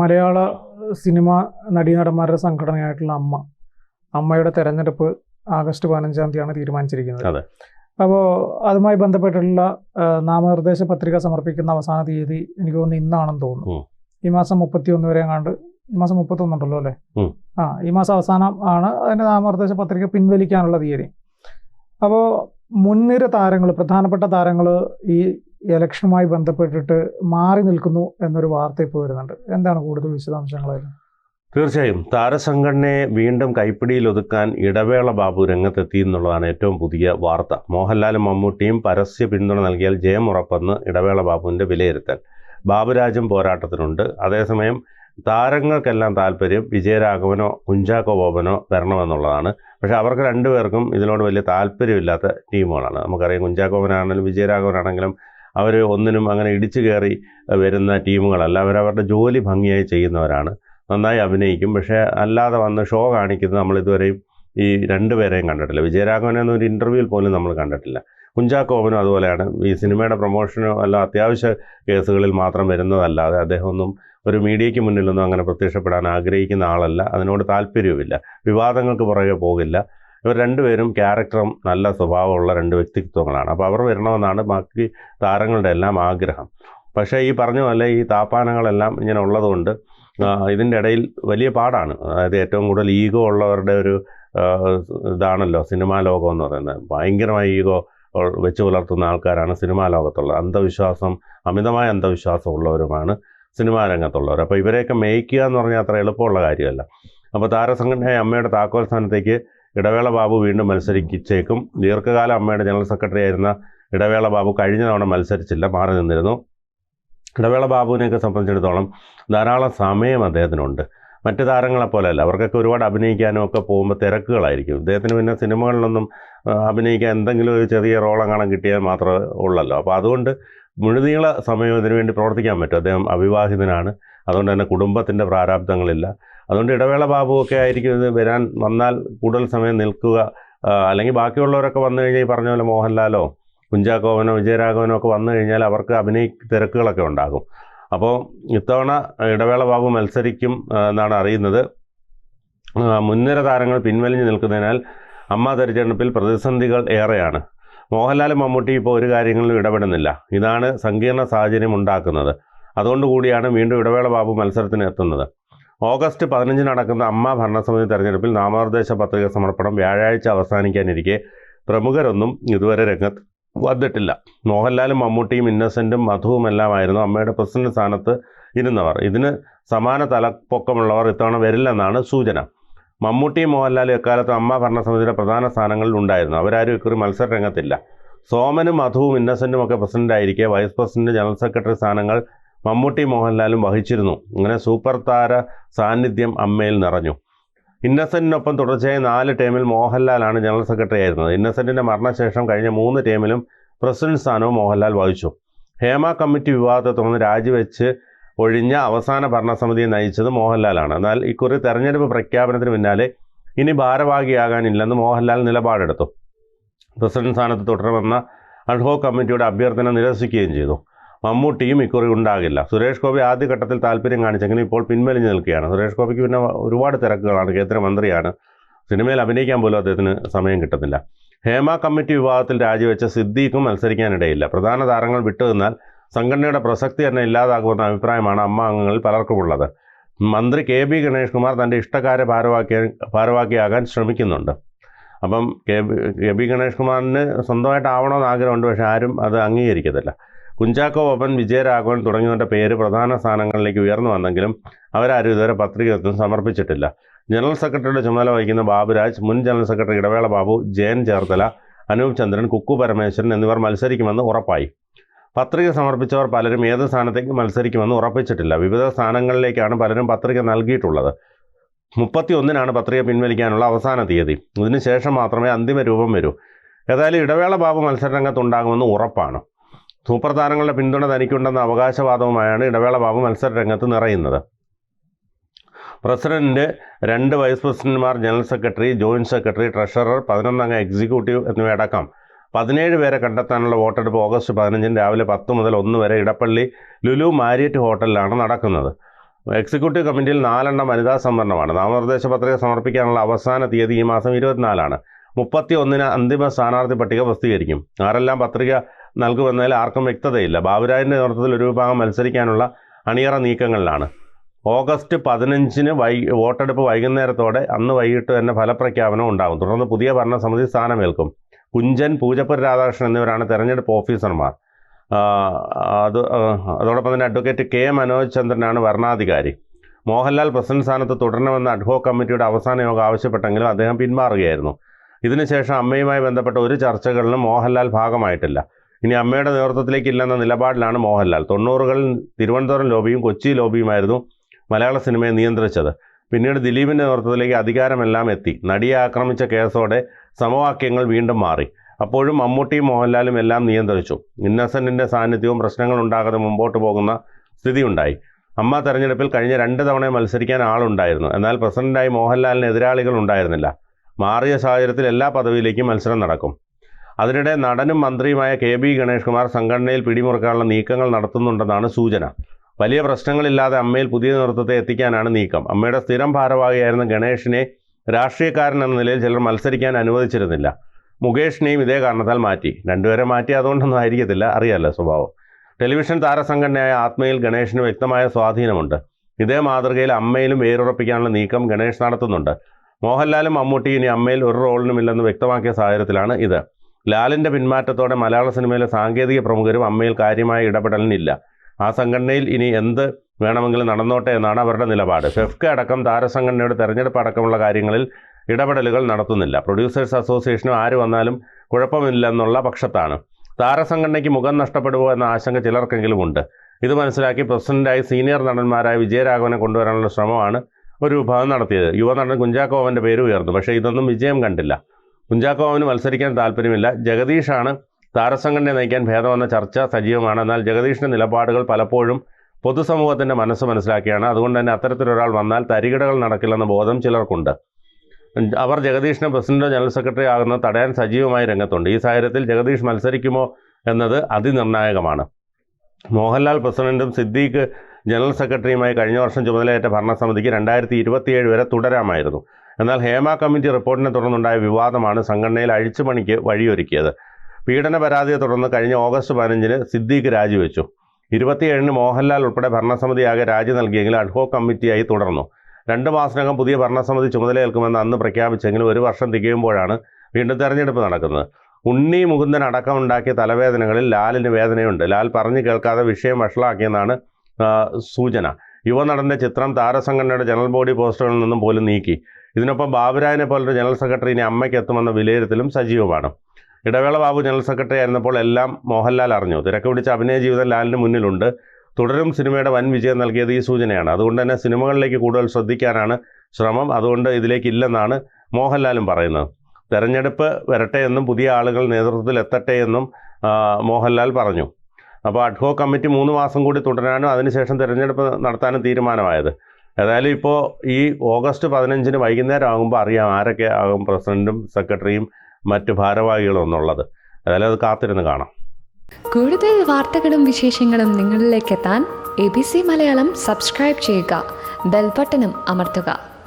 മലയാള cinema നടീനടന്മാരുടെ സംഘടനയായിട്ടുള്ള അമ്മ. അമ്മയുടെ തെരഞ്ഞെടുപ്പ് ആഗസ്റ്റ് പതിനഞ്ചാം തീയതിയാണ് തീരുമാനിച്ചിരിക്കുന്നത്. അപ്പോൾ അതുമായി ബന്ധപ്പെട്ടുള്ള നാമനിർദ്ദേശ പത്രിക സമർപ്പിക്കുന്ന അവസാന തീയതി എനിക്ക് തോന്നുന്നു ഇന്നാണെന്ന് തോന്നുന്നു. ഈ മാസം മുപ്പത്തി ഒന്ന് വരെ എങ്ങാണ്ട് ഈ മാസം മുപ്പത്തൊന്നുണ്ടല്ലോ അല്ലേ? ആ ഈ മാസം അവസാനം ആണ് അതിന്റെ നാമനിർദ്ദേശ പത്രിക പിൻവലിക്കാനുള്ള തീയതി. അപ്പോൾ മുൻനിര താരങ്ങൾ പ്രധാനപ്പെട്ട താരങ്ങൾ ഈ ഇലക്ഷനുമായി ബന്ധപ്പെട്ടിട്ട് മാറി നിൽക്കുന്നു എന്നൊരു വാർത്ത ഇപ്പോൾ വരുന്നുണ്ട്. എന്താണ് കൂടുതൽ വിശദാംശങ്ങൾ തീർച്ചയായും. താരസംഘടനയെ വീണ്ടും കൈപ്പിടിയിൽ ഒതുക്കാൻ ഇടവേള ബാബു രംഗത്തെത്തി എന്നുള്ളതാണ് ഏറ്റവും പുതിയ വാർത്ത. മോഹൻലാലും മമ്മൂട്ടിയും പരസ്യ പിന്തുണ നൽകിയാൽ ജയം ഉറപ്പെന്ന് ഇടവേള ബാബുവിന്റെ വിലയിരുത്തൽ. ബാബുരാജും പോരാട്ടത്തിനുണ്ട്. അതേസമയം താരങ്ങൾക്കെല്ലാം താല്പര്യം വിജയരാഘവനോ കുഞ്ചാക്കോ ബോബനോ വരണമെന്നുള്ളതാണ്. പക്ഷേ അവർക്ക് രണ്ടുപേർക്കും ഇതിനോട് വലിയ താല്പര്യമില്ലാത്ത ടീമുകളാണ്. നമുക്കറിയാം കുഞ്ചാക്കോ ബോബനാണെങ്കിലും വിജയരാഘവനാണെങ്കിലും അവർ ഒന്നിനും അങ്ങനെ ഇടിച്ചു കയറി വരുന്ന ടീമുകളല്ല. അവരവരുടെ ജോലി ഭംഗിയായി ചെയ്യുന്നവരാണ്. നന്നായി അഭിനയിക്കും. പക്ഷേ അല്ലാതെ വന്ന് ഷോ കാണിക്കുന്നത് നമ്മൾ ഇതുവരെയും ഈ രണ്ടുപേരെയും കണ്ടിട്ടില്ല. വിജയരാഘവനെ ഒന്നും ഒരു ഇന്റർവ്യൂവിൽ പോലും നമ്മൾ കണ്ടിട്ടില്ല. കുഞ്ചാക്കോവനും അതുപോലെയാണ്. ഈ സിനിമയുടെ പ്രൊമോഷനോ അല്ല അത്യാവശ്യ കേസുകളിൽ മാത്രം വരുന്നതല്ലാതെ അദ്ദേഹമൊന്നും ഒരു മീഡിയയ്ക്ക് മുന്നിലൊന്നും അങ്ങനെ പ്രത്യക്ഷപ്പെടാൻ ആഗ്രഹിക്കുന്ന ആളല്ല. അതിനോട് താല്പര്യവുമില്ല. വിവാദങ്ങൾക്ക് പുറകെ പോകില്ല. ഇവർ രണ്ടുപേരും ക്യാരക്ടറും നല്ല സ്വഭാവമുള്ള രണ്ട് വ്യക്തിത്വങ്ങളാണ്. അപ്പോൾ അവർ വരണമെന്നാണ് ബാക്കി താരങ്ങളുടെ എല്ലാം ആഗ്രഹം. പക്ഷേ ഈ പറഞ്ഞ പോലെ ഈ താപ്പാനങ്ങളെല്ലാം ഇങ്ങനെ ഉള്ളതുകൊണ്ട് ഇതിന്റെ ഇടയിൽ വലിയ പാടാണ്. അതായത് ഏറ്റവും കൂടുതൽ ഈഗോ ഉള്ളവരുടെ ഒരു ഇതാണല്ലോ സിനിമാ ലോകം എന്ന് പറയുന്നത്. ഭയങ്കരമായി ഈഗോ വെച്ച് പുലർത്തുന്ന ആൾക്കാരാണ് സിനിമാ ലോകത്തുള്ളത്. അന്ധവിശ്വാസം അമിതമായ അന്ധവിശ്വാസം ഉള്ളവരുമാണ് സിനിമാ രംഗത്തുള്ളവർ. അപ്പോൾ ഇവരെയൊക്കെ മേയ്ക്കുക എന്ന് പറഞ്ഞാൽ അത്ര എളുപ്പമുള്ള കാര്യമല്ല. അപ്പോൾ താരസംഘടനയായ അമ്മയുടെ താക്കോൽ സ്ഥാനത്തേക്ക് ഇടവേള ബാബു വീണ്ടും മത്സരിച്ചേക്കും. ദീർഘകാലം അമ്മയുടെ ജനറൽ സെക്രട്ടറി ആയിരുന്ന ഇടവേള ബാബു കഴിഞ്ഞ തവണ മത്സരിച്ചില്ല മാറി നിന്നിരുന്നു. ഇടവേള ബാബുവിനെയൊക്കെ സംബന്ധിച്ചിടത്തോളം ധാരാളം സമയം അദ്ദേഹത്തിനുണ്ട്. മറ്റു താരങ്ങളെ പോലെയല്ല അവർക്കൊക്കെ ഒരുപാട് അഭിനയിക്കാനും ഒക്കെ പോകുമ്പോൾ തിരക്കുകളായിരിക്കും. ഇദ്ദേഹത്തിന് പിന്നെ സിനിമകളിലൊന്നും അഭിനയിക്കാൻ എന്തെങ്കിലും ഒരു ചെറിയ റോളെങ്ങാനും കിട്ടിയാൽ മാത്രമേ ഉള്ളല്ലോ. അപ്പോൾ അതുകൊണ്ട് മുഴുനീള സമയം ഇതിനു വേണ്ടി പ്രവർത്തിക്കാൻ പറ്റും. അദ്ദേഹം അവിവാഹിതനാണ്. അതുകൊണ്ട് തന്നെ കുടുംബത്തിന്റെ പ്രാരാബ്ദങ്ങളില്ല. അതുകൊണ്ട് ഇടവേള ബാബുവൊക്കെ ആയിരിക്കും ഇത് വരാൻ വന്നാൽ കൂടുതൽ സമയം നിൽക്കുക. അല്ലെങ്കിൽ ബാക്കിയുള്ളവരൊക്കെ വന്നു കഴിഞ്ഞാൽ ഈ പറഞ്ഞ പോലെ മോഹൻലാലോ കുഞ്ചാക്കോവനോ വിജയരാഘവനോ ഒക്കെ വന്നു കഴിഞ്ഞാൽ അവർക്ക് അഭിനയ തിരക്കുകളൊക്കെ ഉണ്ടാകും. അപ്പോൾ ഇത്തവണ ഇടവേള ബാബു മത്സരിക്കും എന്നാണ് അറിയുന്നത്. മുൻനിര താരങ്ങൾ പിൻവലിഞ്ഞു നിൽക്കുന്നതിനാൽ അമ്മ തെരഞ്ഞെടുപ്പിൽ പ്രതിസന്ധികൾ ഏറെയാണ്. മോഹൻലാൽ മമ്മൂട്ടി ഇപ്പോൾ ഒരു കാര്യങ്ങളിലും ഇടപെടുന്നില്ല. ഇതാണ് സങ്കീർണ സാഹചര്യം ഉണ്ടാക്കുന്നത്. അതുകൊണ്ടുകൂടിയാണ് വീണ്ടും ഇടവേള ബാബു മത്സരത്തിന് എത്തുന്നത്. ഓഗസ്റ്റ് പതിനഞ്ചിന് നടക്കുന്ന അമ്മ ഭരണസമിതി തെരഞ്ഞെടുപ്പിൽ നാമനിർദ്ദേശ പത്രിക സമർപ്പണം വ്യാഴാഴ്ച അവസാനിക്കാനിരിക്കെ പ്രമുഖരൊന്നും ഇതുവരെ രംഗത്ത് വന്നിട്ടില്ല. മോഹൻലാലും മമ്മൂട്ടിയും ഇന്നസെന്റും മധുവുമെല്ലാമായിരുന്നു അമ്മയുടെ പ്രസിഡന്റ് സ്ഥാനത്ത് ഇരുന്നവർ. ഇതിന് സമാന തലപ്പൊക്കമുള്ളവർ ഇത്തവണ വരില്ലെന്നാണ് സൂചന. മമ്മൂട്ടിയും മോഹൻലാലും എക്കാലത്തും അമ്മ ഭരണസമിതിയുടെ പ്രധാന സ്ഥാനങ്ങളിൽ ഉണ്ടായിരുന്നു. അവരാരും ഇക്കുറി മത്സര രംഗത്തില്ല. സോമനും മധുവും ഇന്നസെന്റും ഒക്കെ പ്രസിഡന്റായിരിക്കെ. വൈസ് പ്രസിഡന്റ് ജനറൽ സെക്രട്ടറി സ്ഥാനങ്ങൾ മമ്മൂട്ടി മോഹൻലാലും വഹിച്ചിരുന്നു. അങ്ങനെ സൂപ്പർ താര സാന്നിധ്യം അമ്മയിൽ നിറഞ്ഞു. ഇന്നസെന്റിനൊപ്പം തുടർച്ചയായി നാല് ടീമിൽ മോഹൻലാലാണ് ജനറൽ സെക്രട്ടറി ആയിരുന്നത്. ഇന്നസെന്റിന്റെ മരണശേഷം കഴിഞ്ഞ മൂന്ന് ടീമിലും പ്രസിഡന്റ് സ്ഥാനവും മോഹൻലാൽ വഹിച്ചു. ഹേമ കമ്മിറ്റി വിവാദത്തെ തുടർന്ന് രാജിവെച്ച് ഒഴിഞ്ഞ അവസാന ഭരണസമിതിയെ നയിച്ചത് മോഹൻലാലാണ്. എന്നാൽ ഇക്കുറി തെരഞ്ഞെടുപ്പ് പ്രഖ്യാപനത്തിന് പിന്നാലെ ഇനി ഭാരവാഹിയാകാനില്ലെന്ന് മോഹൻലാൽ നിലപാടെടുത്തു. പ്രസിഡന്റ് സ്ഥാനത്ത് തുടരുമെന്ന അഡ്ഹോ കമ്മിറ്റിയുടെ അഭ്യർത്ഥന നിരസിക്കുകയും ചെയ്തു. മമ്മൂട്ടിയും ഇക്കുറി ഉണ്ടാകില്ല. സുരേഷ് ഗോപി ആദ്യഘട്ടത്തിൽ താല്പര്യം കാണിച്ചെങ്കിലും ഇപ്പോൾ പിൻവലിഞ്ഞു നിൽക്കുകയാണ്. സുരേഷ് ഗോപിക്ക് പിന്നെ ഒരുപാട് തിരക്കുകളാണ്. കേന്ദ്രമന്ത്രിയാണ് സിനിമയിൽ അഭിനയിക്കാൻ പോലും അദ്ദേഹത്തിന് സമയം കിട്ടുന്നില്ല. ഹേമ കമ്മിറ്റി വിഭാഗത്തിൽ രാജിവെച്ച സിദ്ദീഖും മത്സരിക്കാനിടയില്ല. പ്രധാന താരങ്ങൾ വിട്ടുനിന്നാൽ സംഘടനയുടെ പ്രസക്തി തന്നെ ഇല്ലാതാകുമെന്ന അഭിപ്രായമാണ് അമ്മ അംഗങ്ങളിൽ പലർക്കുമുള്ളത്. മന്ത്രി കെ ബി ഗണേഷ് കുമാർ തന്റെ ഇഷ്ടക്കാരെ ഭാരവാക്കിയ ഭാരവാക്കിയാകാൻ ശ്രമിക്കുന്നുണ്ട്. അപ്പം K B K B Ganesh കുമാറിന് സ്വന്തമായിട്ട് ആവണമെന്ന് ആഗ്രഹമുണ്ട് പക്ഷേ ആരും അത് അംഗീകരിക്കത്തില്ല. കുഞ്ചാക്കോ ബോബൻ വിജയരാഘവൻ തുടങ്ങിയവരുടെ പേര് പ്രധാന സ്ഥാനങ്ങളിലേക്ക് ഉയർന്നു വന്നെങ്കിലും അവരാരും ഇതുവരെ പത്രികയൊന്നും സമർപ്പിച്ചിട്ടില്ല. ജനറൽ സെക്രട്ടറിയുടെ ചുമതല വഹിക്കുന്ന ബാബുരാജ് മുൻ ജനറൽ സെക്രട്ടറി ഇടവേള ബാബു ജയൻ ചേർത്തല അനൂപ് ചന്ദ്രൻ കുക്കു പരമേശ്വരൻ എന്നിവർ മത്സരിക്കുമെന്ന് ഉറപ്പായി. പത്രിക സമർപ്പിച്ചവർ പലരും ഏത് സ്ഥാനത്തേക്ക് മത്സരിക്കുമെന്ന് ഉറപ്പിച്ചിട്ടില്ല. വിവിധ സ്ഥാനങ്ങളിലേക്കാണ് പലരും പത്രിക നൽകിയിട്ടുള്ളത്. മുപ്പത്തി ഒന്നിനാണ് പത്രിക പിൻവലിക്കാനുള്ള അവസാന തീയതി. ഇതിനുശേഷം മാത്രമേ അന്തിമ രൂപം വരൂ. ഏതായാലും ഇടവേള ബാബു മത്സരരംഗത്തുണ്ടാകുമെന്ന് ഉറപ്പാണ്. സൂപ്പർ താരങ്ങളുടെ പിന്തുണ തനിക്കുണ്ടെന്ന അവകാശവാദവുമായാണ് ഇടവേള ബാബു മത്സര രംഗത്ത് നിറയുന്നത്. പ്രസിഡന്റ് രണ്ട് വൈസ് പ്രസിഡന്റുമാർ general secretary joint secretary treasurer പതിനൊന്നംഗ executive എന്നിവയടക്കം പതിനേഴ് പേരെ കണ്ടെത്താനുള്ള വോട്ടെടുപ്പ് ഓഗസ്റ്റ് പതിനഞ്ചിന് രാവിലെ പത്ത് മുതൽ ഒന്ന് വരെ ഇടപ്പള്ളി ലുലു മാരിയറ്റ് ഹോട്ടലിലാണ് നടക്കുന്നത്. എക്സിക്യൂട്ടീവ് കമ്മിറ്റിയിൽ നാലെണ്ണം വനിതാ സംവരണമാണ്. നാമനിർദ്ദേശ പത്രിക സമർപ്പിക്കാനുള്ള അവസാന തീയതി ഈ മാസം ഇരുപത്തിനാലാണ്. മുപ്പത്തി ഒന്നിന് അന്തിമ സ്ഥാനാർത്ഥി പട്ടിക പ്രസിദ്ധീകരിക്കും. ആരെല്ലാം പത്രിക നൽകുമെന്നതിൽ ആർക്കും വ്യക്തതയില്ല. ബാബുരാജിന്റെ നേതൃത്വത്തിൽ ഒരു വിഭാഗം മത്സരിക്കാനുള്ള അണിയറ നീക്കങ്ങളിലാണ്. ഓഗസ്റ്റ് പതിനഞ്ചിന് വൈ വോട്ടെടുപ്പ് വൈകുന്നേരത്തോടെ അന്ന് വൈകിട്ട് തന്നെ ഫലപ്രഖ്യാപനം ഉണ്ടാകും. തുടർന്ന് പുതിയ ഭരണസമിതി സ്ഥാനമേൽക്കും. കുഞ്ചൻ പൂജപ്പുര രാധാകൃഷ്ണൻ എന്നിവരാണ് തെരഞ്ഞെടുപ്പ് ഓഫീസർമാർ. അത് അതോടൊപ്പം തന്നെ അഡ്വക്കേറ്റ് കെ മനോജ് ചന്ദ്രനാണ് ഭരണാധികാരി. മോഹൻലാൽ പ്രസിഡന്റ് സ്ഥാനത്ത് തുടരണമെന്ന അഡ്ഹോ കമ്മിറ്റിയുടെ അവസാന യോഗം ആവശ്യപ്പെട്ടെങ്കിലും അദ്ദേഹം പിന്മാറുകയായിരുന്നു. ഇതിനുശേഷം അമ്മയുമായി ബന്ധപ്പെട്ട ഒരു ചർച്ചകളിലും മോഹൻലാൽ ഭാഗമായിട്ടില്ല. ഇനി അമ്മയുടെ നേതൃത്വത്തിലേക്ക് ഇല്ലെന്ന നിലപാടിലാണ് മോഹൻലാൽ. തൊണ്ണൂറുകളിൽ തിരുവനന്തപുരം ലോബിയും കൊച്ചി ലോബിയുമായിരുന്നു മലയാള സിനിമയെ നിയന്ത്രിച്ചത്. പിന്നീട് ദിലീപിന്റെ നേതൃത്വത്തിലേക്ക് അധികാരമെല്ലാം എത്തി. നടിയെ ആക്രമിച്ച കേസോടെ സമവാക്യങ്ങൾ വീണ്ടും മാറി. അപ്പോഴും മമ്മൂട്ടിയും മോഹൻലാലും എല്ലാം നിയന്ത്രിച്ചു. ഇന്നസെന്റിന്റെ സാന്നിധ്യവും പ്രശ്നങ്ങൾ ഉണ്ടാകാതെ മുമ്പോട്ട് പോകുന്ന സ്ഥിതിയുണ്ടായി. അമ്മ തെരഞ്ഞെടുപ്പിൽ കഴിഞ്ഞ രണ്ട് തവണ മത്സരിക്കാൻ ആളുണ്ടായിരുന്നു. എന്നാൽ പ്രസിഡന്റായി മോഹൻലാലിന് എതിരാളികൾ ഉണ്ടായിരുന്നില്ല. മാറിയ സാഹചര്യത്തിൽ എല്ലാ പദവിയിലേക്കും മത്സരം നടക്കും. അതിനിടെ നടനും മന്ത്രിയുമായ കെ ബി ഗണേഷ് കുമാർ സംഘടനയിൽ പിടിമുറുക്കാനുള്ള നീക്കങ്ങൾ നടത്തുന്നുണ്ടെന്നാണ് സൂചന. വലിയ പ്രശ്നങ്ങളില്ലാതെ അമ്മയിൽ പുതിയ നേതൃത്വത്തെ എത്തിക്കാനാണ് നീക്കം. അമ്മയുടെ സ്ഥിരം ഭാരവാഹിയായിരുന്ന ഗണേഷിനെ രാഷ്ട്രീയക്കാരൻ എന്ന നിലയിൽ ചിലർ മത്സരിക്കാൻ അനുവദിച്ചിരുന്നില്ല. മുകേഷിനെയും ഇതേ കാരണത്താൽ മാറ്റി. രണ്ടുപേരെ മാറ്റി അതുകൊണ്ടൊന്നും ആയിരിക്കത്തില്ല അറിയാലോ സ്വഭാവം. ടെലിവിഷൻ താരസംഘടനയായ ആത്മയിൽ ഗണേഷിന് വ്യക്തമായ സ്വാധീനമുണ്ട്. ഇതേ മാതൃകയിൽ അമ്മയിലും വേരുറപ്പിക്കാനുള്ള നീക്കം ഗണേഷ് നടത്തുന്നുണ്ട്. മോഹൻലാലും മമ്മൂട്ടി ഇനി അമ്മയിൽ ഒരു റോളിനുമില്ലെന്ന് വ്യക്തമാക്കിയ സാഹചര്യത്തിലാണ് ഇത്. ലാലിന്റെ പിന്മാറ്റത്തോടെ മലയാള സിനിമയിലെ സാങ്കേതിക പ്രമുഖരും അമ്മയിൽ കാര്യമായ ഇടപെടലിനില്ല. ആ സംഘടനയിൽ ഇനി എന്ത് വേണമെങ്കിലും നടന്നോട്ടെ എന്നാണ് അവരുടെ നിലപാട്. ഫെഫ്ക അടക്കം താരസംഘടനയുടെ തെരഞ്ഞെടുപ്പ് അടക്കമുള്ള കാര്യങ്ങളിൽ ഇടപെടലുകൾ നടത്തുന്നില്ല. പ്രൊഡ്യൂസേഴ്സ് അസോസിയേഷനും ആര് വന്നാലും കുഴപ്പമില്ലെന്നുള്ള പക്ഷത്താണ്. താരസംഘടനയ്ക്ക് മുഖം നഷ്ടപ്പെടുമോ എന്ന ആശങ്ക ചിലർക്കെങ്കിലും ഉണ്ട്. ഇത് മനസ്സിലാക്കി പ്രസിഡന്റായി സീനിയർ നടന്മാരായ വിജയരാഘവനെ കൊണ്ടുവരാനുള്ള ശ്രമമാണ് ഒരു വിഭാഗം നടത്തിയത്. യുവനടൻ കുഞ്ചാക്കോവന്റെ പേര് ഉയർന്നു പക്ഷേ ഇതൊന്നും വിജയം കണ്ടില്ല. കുഞ്ചാക്കോവന് മത്സരിക്കാൻ താല്പര്യമില്ല. ജഗദീഷാണ് താരസംഘടനയെ നയിക്കാൻ ഭേദമെന്ന ചർച്ച സജീവമാണ്. എന്നാൽ ജഗദീഷിന്റെ നിലപാടുകൾ പലപ്പോഴും പൊതുസമൂഹത്തിന്റെ മനസ്സ് മനസ്സിലാക്കിയാണ്. അതുകൊണ്ട് തന്നെ അത്തരത്തിലൊരാൾ വന്നാൽ തരികിടകൾ നടക്കില്ലെന്ന ബോധം ചിലർക്കുണ്ട്. അവർ ജഗദീഷിനെ പ്രസിഡന്റോ ജനറൽ സെക്രട്ടറി ആകുന്നത് തടയാൻ സജീവമായി രംഗത്തുണ്ട്. ഈ സാഹചര്യത്തിൽ ജഗദീഷ് മത്സരിക്കുമോ എന്നത് അതിനിർണായകമാണ്. മോഹൻലാൽ പ്രസിഡന്റും സിദ്ദീഖ് ജനറൽ സെക്രട്ടറിയുമായി കഴിഞ്ഞ വർഷം ചുമതലയേറ്റ ഭരണസമിതിക്ക് രണ്ടായിരത്തി ഇരുപത്തിയേഴ് വരെ തുടരാമായിരുന്നു. എന്നാൽ ഹേമ കമ്മിറ്റി റിപ്പോർട്ടിനെ തുടർന്നുണ്ടായ വിവാദമാണ് സംഘടനയിൽ അഴിച്ചുപണിക്ക് വഴിയൊരുക്കിയത്. പീഡന പരാതിയെ തുടർന്ന് കഴിഞ്ഞ ഓഗസ്റ്റ് പതിനഞ്ചിന് സിദ്ദീഖ് രാജിവെച്ചു. ഇരുപത്തിയേഴിന് മോഹൻലാൽ ഉൾപ്പെടെ ഭരണസമിതിയാകെ രാജി നൽകിയെങ്കിലും അഡ്ഹോ കമ്മിറ്റിയായി തുടർന്നു. രണ്ട് മാസത്തിനകം പുതിയ ഭരണസമിതി ചുമതലയേൽക്കുമെന്ന് അന്ന് പ്രഖ്യാപിച്ചെങ്കിലും ഒരു വർഷം തികയുമ്പോഴാണ് വീണ്ടും തെരഞ്ഞെടുപ്പ് നടക്കുന്നത്. ഉണ്ണി മുകുന്ദൻ അടക്കമുണ്ടാക്കിയ തലവേദനകളിൽ ലാലിന് വേദനയുണ്ട്. ലാൽ പറഞ്ഞു കേൾക്കാതെ വിഷയം വഷളാക്കിയെന്നാണ് ആ, യുവ നടന്റെ ചിത്രം താരസംഘടനയുടെ ജനറൽ ബോഡി പോസ്റ്ററുകളിൽ നിന്നും പോലും നീക്കി. ഇതിനൊപ്പം ബാബുരാജിനെ പോലൊരു ജനറൽ സെക്രട്ടറി ഇനി അമ്മയ്ക്ക് എത്തുമെന്ന വിലയിരുത്തലും സജീവമാണ്. ഇടവേള ബാബു ജനറൽ സെക്രട്ടറി ആയിരുന്നപ്പോൾ എല്ലാം മോഹൻലാൽ അറിഞ്ഞു. തിരക്ക് പിടിച്ച അഭിനയ ജീവിതം ലാലിന് മുന്നിലുണ്ട്. തുടരും സിനിമയുടെ വൻ വിജയം നൽകിയത് ഈ സൂചനയാണ്. അതുകൊണ്ട് തന്നെ സിനിമകളിലേക്ക് കൂടുതൽ ശ്രദ്ധിക്കാനാണ് ശ്രമം. അതുകൊണ്ട് ഇതിലേക്ക് ഇല്ലെന്നാണ് മോഹൻലാലും പറയുന്നത്. തെരഞ്ഞെടുപ്പ് വരട്ടെ എന്നും പുതിയ ആളുകൾ നേതൃത്വത്തിൽ എത്തട്ടെ എന്നും മോഹൻലാൽ പറഞ്ഞു. അപ്പോൾ അഡ്ഹോ കമ്മിറ്റി മൂന്ന് മാസം കൂടി തുടരാനും അതിനുശേഷം തിരഞ്ഞെടുപ്പ് നടത്താനും തീരുമാനമായത്. ഏതായാലും ഇപ്പോൾ ഈ ഓഗസ്റ്റ് പതിനഞ്ചിന് വൈകുന്നേരം ആകുമ്പോൾ അറിയാം ആരൊക്കെ ആകും പ്രസിഡന്റും സെക്രട്ടറിയും മറ്റ് ഭാരവാഹികളും എന്നുള്ളത്. ഏതായാലും അത് കാത്തിരുന്ന് കാണാം. കൂടുതൽ വാർത്തകളും വിശേഷങ്ങളും നിങ്ങളിലേക്ക് എത്താൻ A B C Malayalam subscribe ചെയ്യുക. ബെൽബട്ടനും അമർത്തുക.